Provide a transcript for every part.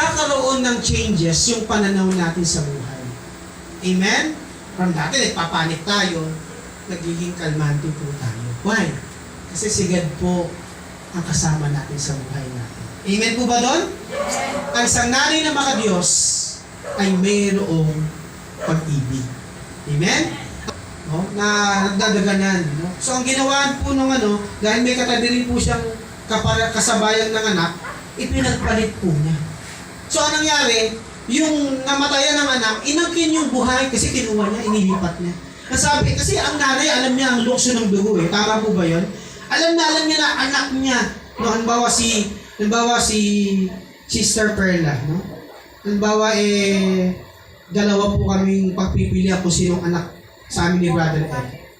God, nagkakaroon ng changes yung pananaw natin sa buhay. Amen? From dati, nagpapanik tayo, nagiging kalmante po tayo. Why? Kasi si God po ang kasama natin sa buhay natin. Amen po ba doon? Ang nanay na makadiyos ay mayroong pag-ibig. Amen? No? Na nagdadaganan. No? So ang ginawa po nung ano, dahil may katabi rin po siyang kapara, kasabayan ng anak, ipinagpalit po niya. So anong nangyari? Yung namatayan ng anak, inangkin yung buhay kasi kinuha niya, inilipat niya. Nasabi, kasi ang nanay, alam niya ang lukso ng dugo eh. Tama po ba yun? Alam na alam niya na anak niya. No, halimbawa si, halimbawa si Sister Perla, no? Halimbawa eh, dalawa po kaming pagpipili ako sinong anak sa amin ni Brother Ed.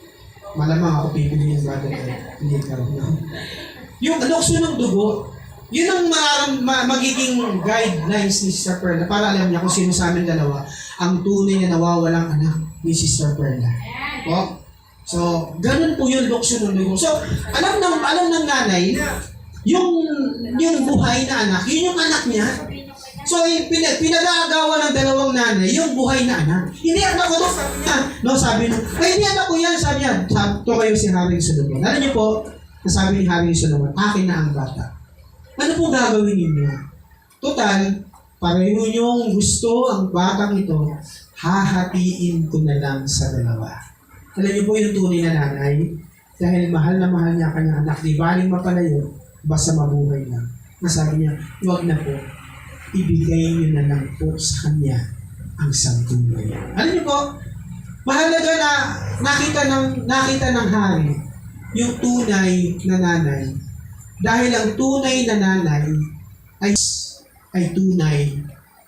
Malamang ako pipili ni Brother Ed. Hindi ka no? Yung lukso ng dugo, yun ang ma- ma- magiging guidelines ni Sister Perla para alam niya kung sino sa amin dalawa ang tunay na nawawalang anak ni Sister Perla. Po? So, ganun po yung lukso ng dugo. So, alam ng alam ng nanay na yung yung buhay na anak, yun yung anak niya. So, yung pina, pinag-aagawan ng dalawang nanay, yung buhay na anak. Hindi anak ko to, niya. No, sabi nung, ay hindi anak ko yan, sabi niya. Sabi, to kayo si Haring Solomon. Alam niyo po, nasabi ni Haring Solomon, akin na ang bata. Ano po gagawin ninyo? Total, pareho niyong gusto ang batang ito, hahatiin ko na lang sa dalawa. Alam niyo po yung tunay na nanay, dahil mahal na mahal niya ang kanyang anak, di baling mapalayo, basta mabuhay lang. Nasabi niya, huwag na po, ibigay niyo na lang po sa kanya ang santunay. Alam niyo po, mahalaga na nakita ng nakita ng hari yung tunay na nanay. Dahil ang tunay na nanay ay ay tunay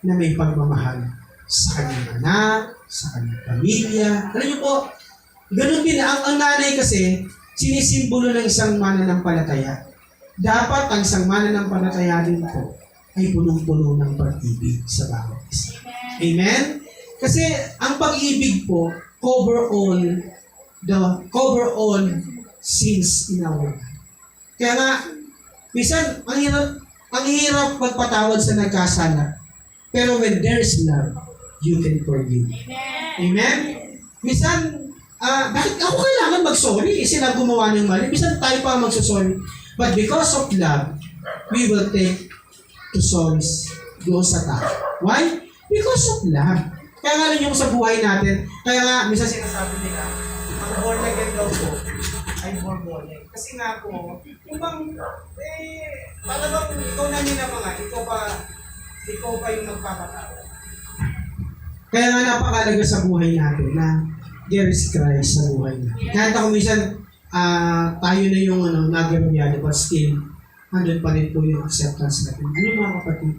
na may pagmamahal sa kanyang anak, sa kanyang pamilya. Alam niyo po, ganun din ang, ang nanay kasi sinisimbolo ng isang mananampalataya. Dapat ang isang mananampalataya din po ay punong-puno ng pag-ibig sa bawat isa. Amen? Kasi ang pag-ibig po cover all the cover all sins in our life. Kaya nga, minsan, ang hirap, ang hirap magpatawad sa nagkasala. Pero when there's love, you can forgive. Amen? Minsan, ah bakit ako kailangan mag-sorry? Eh, sila gumawa ng mali. Minsan tayo pa ang magsasorry. But because of love, we will take to sorries doon sa tao. Why? Because of love. Kaya nga rin yung sa buhay natin, kaya nga, minsan sinasabi nila, ang born again daw po, ay again. Kasi nga po, yung bang, eh, talagang ikaw na nila mga, ikaw pa, ikaw pa yung magpapatawad. Kaya nga napakalaga sa buhay natin na there is Christ sa buhay natin. Kahit ako minsan, ah, tayo na yung ano, nagagamyado, but still, andun pa rin po yung acceptance natin. Ano mga kapatid?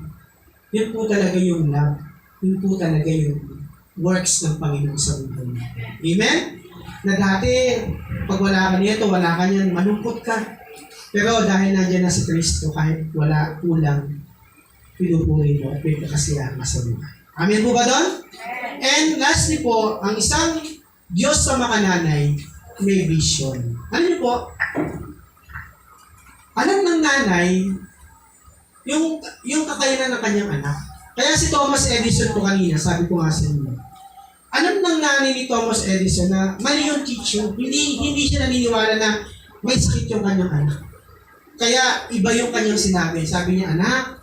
Yun po talaga yung love. Yun po talaga yung works ng Panginoon sa buhay natin. Amen? Na dati, pag wala ka nito, wala ka niyan, malungkot ka. Pero dahil nandiyan na si Kristo, kahit wala kulang, pinupuri mo at may kakasiyahan ka sa buhay. Amen po ba doon? And lastly po, ang isang Diyos sa makananay, may vision. Ano niyo po? Alam ng nanay, yung, yung kakayanan ng kanyang anak. Kaya si Thomas Edison po kanina, sabi ko nga sa inyo, nanay ni Thomas Edison na mali yung teaching, hindi, hindi siya naniniwala na may sakit yung kanyang anak. Kaya iba yung kanyang sinabi. Sabi niya, anak!